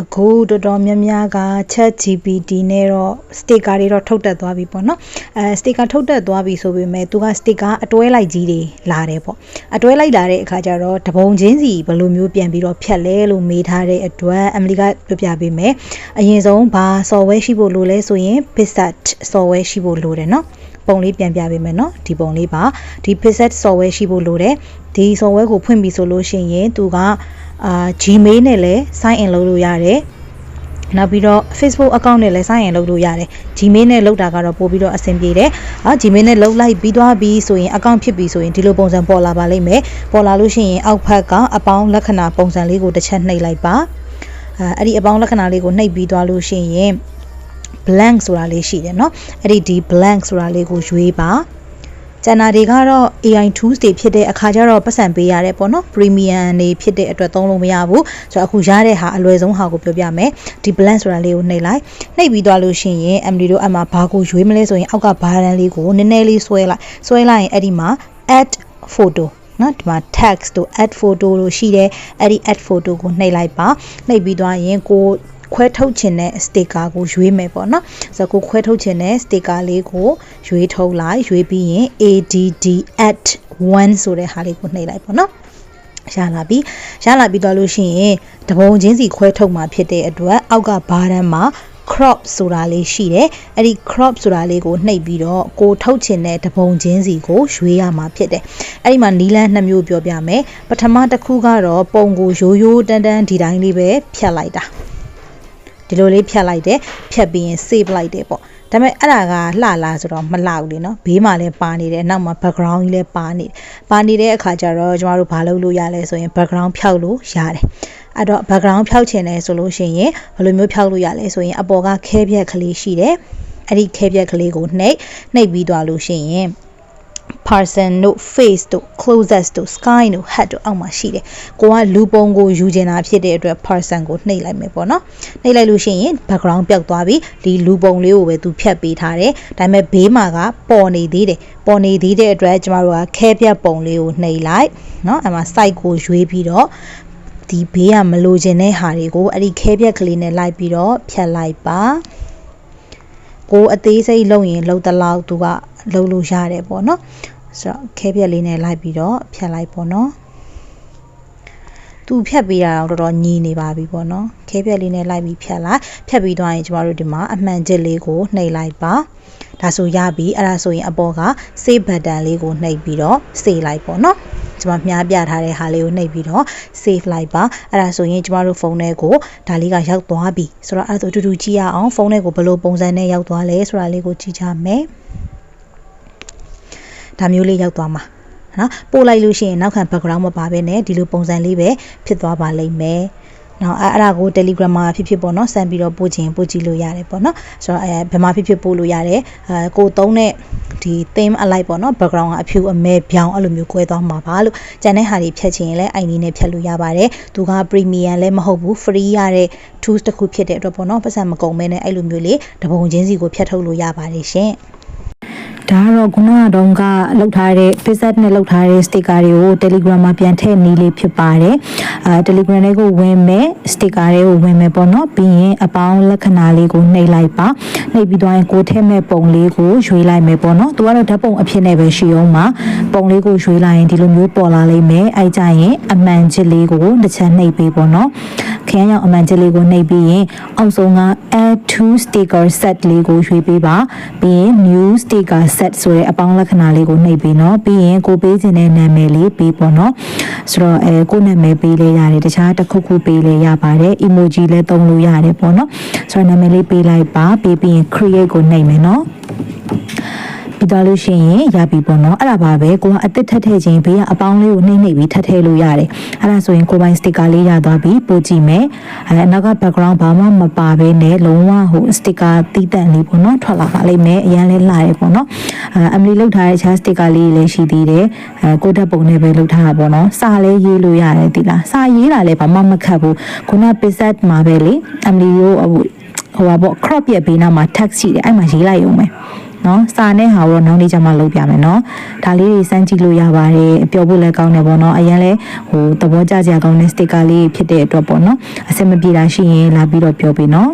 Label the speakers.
Speaker 1: အခုတော်တော်များများက Chat GPT နဲ့တော့ sticker တွေတော့ထုတ်တက်သွားပြီပေါ့နော်အဲ sticker ထုတ်တက်သွားပြီဆိုပေမဲ့သူက sticker အတွဲလိုက်ကြီးတွေလာတယ်ပေါ့အတွဲလိုက်လာတဲ့အခါကျတော့တပုံချင်းစီဘယ်လိုမျိုးပြန်ပြီးတော့ဖြတ်လဲလို့မေးထားတဲ့အတွက်အမလီကပြပြပေးမယ်အရင်ဆုံးဘာ software ရှိဖို့လိုလဲဆိုရင် Pixart software ရှိဖို့လိုတယ်နော်ပုံလေးပြန်ပြပေးမယ်နော်ဒီပုံလေးပါဒီ Pixart software ရှိဖို့လိုတယ်ဒီ software ကိုဖွင့်ပြီဆိုလို့ရှိရင်သူက အာ Gmail နဲ့လည်း sign in လုပ်လို့ရတယ်နောက်ပြီးတော့ Facebook account နဲ့လည်း sign in လုပ်လို့ရတယ် Gmail နဲ့လုပ်တာကတော့ပို့ပြီးတော့အဆင်ပြေတယ်။အာ Gmail နဲ့လုပ်လိုက်ပြီးသွားပြီဆိုရင် account ဖြစ်ပြီဆိုရင်ဒီလိုပုံစံပေါ်လာပါလိမ့်မယ်။ပေါ်လာလို့ရှိရင်အောက်ဖက်ကအပေါင်းလက္ခဏာပုံစံလေးကိုတစ်ချက်နှိပ်လိုက်ပါ။အဲအဲ့ဒီအပေါင်းလက္ခဏာလေးကိုနှိပ်ပြီးသွားလို့ရှိရင် blank ဆိုတာလေးရှိတယ်เนาะအဲ့ဒီဒီ blank ဆိုတာလေးကိုရွေးပါ ကျန်တာတွေကတော့ AI tools တွေဖြစ်တဲ့အခါကျတော့ပတ်စံပေးရတယ်ပေါ့နော် premium တွေဖြစ်တဲ့အတွက်သုံးလို့မရဘူးဆိုတော့အခုရတဲ့ဟာအလွယ်ဆုံးဟာကိုပြောပြမယ်ဒီ blend ဆိုတာလေးကိုနှိပ်လိုက်နှိပ်ပြီးသွားလို့ရှိရင် MD တို့အမှဘာကိုရွေးမလဲဆိုရင်အောက်ကဘာတန်းလေးကိုနည်းနည်းလေးဆွဲလိုက်ဆွဲလိုက်ရင်အဲ့ဒီမှာ add photo နော်ဒီမှာ text တို့ add photo လို့ရှိတယ်အဲ့ဒီ add photo ကိုနှိပ်လိုက်ပါနှိပ်ပြီးသွားရင်ကို ခွဲထုတ်ခြင်းတဲ့ sticker ကိုရွေးမယ်ပေါ့နော်ဆိုတော့ကိုခွဲထုတ်ခြင်းတဲ့ sticker လေးကိုရွေးထုတ်လိုက်ရွေးပြီးရင် add@1 ဆိုတဲ့ဟာလေးကိုနှိပ်လိုက်ပေါ့နော်ရလာပြီရလာပြီးတော့လို့ရှိရင်တပုံချင်းစီခွဲထုတ်มาဖြစ်တဲ့အတွက်အောက်ကဘားတန်းမှာ crop ဆိုတာလေးရှိတယ်အဲ့ဒီ crop ဆိုတာလေးကိုနှိပ်ပြီးတော့ကိုထုတ်ချင်တဲ့တပုံချင်းစီကိုရွေးရမှာဖြစ်တယ်အဲ့ဒီမှာနီလန်းနှစ်မျိုးပြောပြမယ်ပထမတစ်ခုကတော့ပုံကိုရိုးရိုးတန်းတန်းဒီတိုင်းလေးပဲဖြတ်လိုက်တာ ဒီလိုလေးဖြတ်လိုက်တယ်ဖြတ်ပြီးရင် save လိုက်တယ်ပေါ့ဒါပေမဲ့အဲ့ဒါကလှလာဆိုတော့မလှဘူးလေနော်ဘေးမှာလည်းပါနေတယ်နောက်မှာ background ကြီးလည်းပါနေတယ်ပါနေတဲ့အခါကျတော့ကျမတို့ဘာလုပ်လို့ရလဲဆိုရင် background ဖြောက်လို့ရတယ်အဲ့တော့ background ဖြောက်ချင်တယ်ဆိုလို့ရှိရင်ဘယ်လိုမျိုးဖြောက်လို့ရလဲဆိုရင်အပေါ်ကခဲပြက်ကလေးရှိတယ်အဲ့ဒီခဲပြက်ကလေးကိုနှိပ်နှိပ်ပြီးသွားလို့ရှိရင် person တို့ face တို့ closest တို့ sky တို့ head တို့အောက်မှာရှိတယ်။ကိုကလူပုံကိုယူကျင်တာဖြစ်တဲ့အတွက် person ကိုနှိပ်လိုက်မယ်ပေါ့နော်။နှိပ်လိုက်လို့ရှိရင် background ပျောက်သွားပြီ။ဒီလူပုံလေးကိုပဲသူဖြတ်ပေးထားတယ်။ဒါပေမဲ့ဘေးမှာကပေါ်နေသေးတယ်။ပေါ်နေသေးတဲ့အတွက်ကျမတို့ကခဲပြတ်ပုံလေးကိုနှိပ်လိုက်နော်။အဲ့မှာ site ကိုရွေးပြီးတော့ဒီဘေးကမလိုချင်တဲ့ဟာတွေကိုအဲ့ဒီခဲပြက်ကလေးနဲ့လိုက်ပြီးတော့ဖြတ်လိုက်ပါကိုအသေးစိတ်လုပ်ရင်လှုပ်တလောက်သူက လှုပ်လို့ရတယ်ပေါ့နော်ဆိုတော့ခဲပြက်လေးနဲ့လိုက်ပြီးတော့ဖြတ်လိုက်ပေါ့နော်သူဖြတ်ပေးတာတော့တော်တော်ညီနေပါပြီပေါ့နော်ခဲပြက်လေးနဲ့လိုက်ပြီးဖြတ်လိုက်ဖြတ်ပြီးသွားရင်ကျမတို့ဒီမှာအမှန်ချစ်လေးကိုနှိပ်လိုက်ပါဒါဆိုရပြီအဲ့ဒါဆိုရင်အပေါ်က save button လေးကိုနှိပ်ပြီးတော့ save လိုက်ပေါ့နော်ကျမမြားပြထားတဲ့ဟာလေးကိုနှိပ်ပြီးတော့ save လိုက်ပါအဲ့ဒါဆိုရင်ကျမတို့ဖုန်းထဲကိုဒါလေးကရောက်သွားပြီဆိုတော့အဲ့ဒါဆိုအတူတူကြည့်ရအောင်ဖုန်းထဲကိုဘယ်လိုပုံစံနဲ့ရောက်သွားလဲဆိုတာလေးကိုကြည့်ကြမယ် ဒါမျိုးလေးရောက်သွားမှာနော်ပို့လိုက်လို့ရှိရင်နောက်ခံ background မပါဘဲနဲ့ဒီလိုပုံစံလေးပဲဖြစ်သွားပါလိမ့်မယ်နော်အဲ့အဲ့ဒါကို Telegram မှာဖြစ်ဖြစ်ပေါ့နော်စမ်းပြီးတော့ပို့ချင်ပို့ကြည့်လို့ရတယ်ပေါ့နော်ဆိုတော့အဲဘယ်မှာဖြစ်ဖြစ်ပို့လို့ရတယ်အဲကိုသုံးတဲ့ဒီ theme အလိုက်ပေါ့နော် background ကအဖြူအမဲပြောင်းအဲ့လိုမျိုး꿰သွားမှာပါလို့ကျန်တဲ့ဟာတွေဖြတ်ချင်ရင်လည်းအိုင်နီနဲ့ဖြတ်လို့ရပါတယ်သူက premium လည်းမဟုတ်ဘူး free ရတဲ့ tools တစ်ခုဖြစ်တဲ့အတွက်ပေါ့နော်ပတ်စံမကုန်မဲနဲ့အဲ့လိုမျိုးလေးတပုံချင်းစီကိုဖြတ်ထုတ်လို့ရပါတယ်ရှင်
Speaker 2: ဒါကတော့ခုနကတော့ကလောက်ထားတဲ့ Facebook နဲ့လောက်ထားတဲ့ sticker တွေကို Telegram မှာပြန်ထည့်နေလေးဖြစ်ပါတယ်အဲ Telegram လေးကိုဝင်မယ် sticker တွေကိုဝင်မယ်ပေါ့နော်ပြီးရင်အပေါင်းလက္ခဏာလေးကိုနှိပ်လိုက်ပါနှိပ်ပြီးတော့ရင်ကိုထည့်မဲ့ပုံလေးကိုရွေးလိုက်မယ်ပေါ့နော်သူကတော့ဓာတ်ပုံအဖြစ်နဲ့ပဲရှိအောင်မှာပုံလေးကိုရွေးလိုက်ရင်ဒီလိုမျိုးပေါ်လာလိမ့်မယ်အဲကြရင်အမှန်ချစ်လေးကိုတစ်ချက်နှိပ်ပေးပေါ့နော် ခရမ်းရောင်အမှန်ကျလေးကိုနှိပ်ပြီးရင်အောက်ဆုံးက L2 sticker set လေးကိုရွေးပေးပါပြီးရင် new sticker set ဆိုတဲ့အပေါင်းလက္ခဏာလေးကိုနှိပ်ပြီးနော်ပြီးရင်ကိုပေးခြင်းတဲ့နာမည်လေးပေးပေါ့နော်ဆိုတော့အဲကိုနာမည်ပေးလဲရတယ်တခြားတစ်ခုခုပေးလဲရပါတယ် emoji လည်းသုံးလို့ရတယ်ပေါ့နော်ဆိုတော့နာမည်လေးပေးလိုက်ပါပြီးပြီးရင် create ကိုနှိပ်မယ်နော် ပြီးသွားလို့ရှိရင်ရပြီပေါ့နော်အဲ့ဒါပါပဲကိုကအစ်စ်ထပ်ထည့်ခြင်းဘေးကအပေါင်းလေးကိုနှိမ့်နှိပ်ပြီးထပ်ထည့်လို့ရတယ်အဲ့ဒါဆိုရင်ကိုပိုင်စတစ်ကာလေးရသွားပြီပို့ကြည့်မယ်အဲနောက်က background ဘာမှမပါဘဲနဲ့လုံးဝဟိုစတစ်ကာတီးတန့်လေးပေါ့နော်ထွက်လာပါလိမ့်မယ်အရင်လေးလှရဲပေါ့နော်အဲအမလီလောက်ထားတဲ့ chart စတစ်ကာလေးလည်းရှိသေးတယ်အဲကိုတက်ပုံနဲ့ပဲလောက်ထားတာပေါ့နော်စာလေးရေးလို့ရတယ်ဒီလားစာရေးတာလည်းဘာမှမခတ်ဘူးခုန pizza မှာပဲလေအမလီရောဟိုဟိုပါပေါ့ crop ရဲ့ဘေးနားမှာ text ရှိတယ်အဲ့မှာရေးလိုက်ရုံပဲန နော်စာနဲ့ဟာတော့နောက်နေ့ကျမှလုပ်ပြမယ်နော်ဒါလေးတွေစမ်းကြည့်လို့ရပါတယ်ပြောဖို့လည်းကောင်းတယ်ပေါ့နော်အရင်လဲဟိုသဘောကျစရာကောင်းတဲ့ sticker လေးဖြစ်တဲ့အတွက်ပေါ့နော်အဆင်မပြေတာရှိရင်လာပြီးတော့ပြောပေးနော်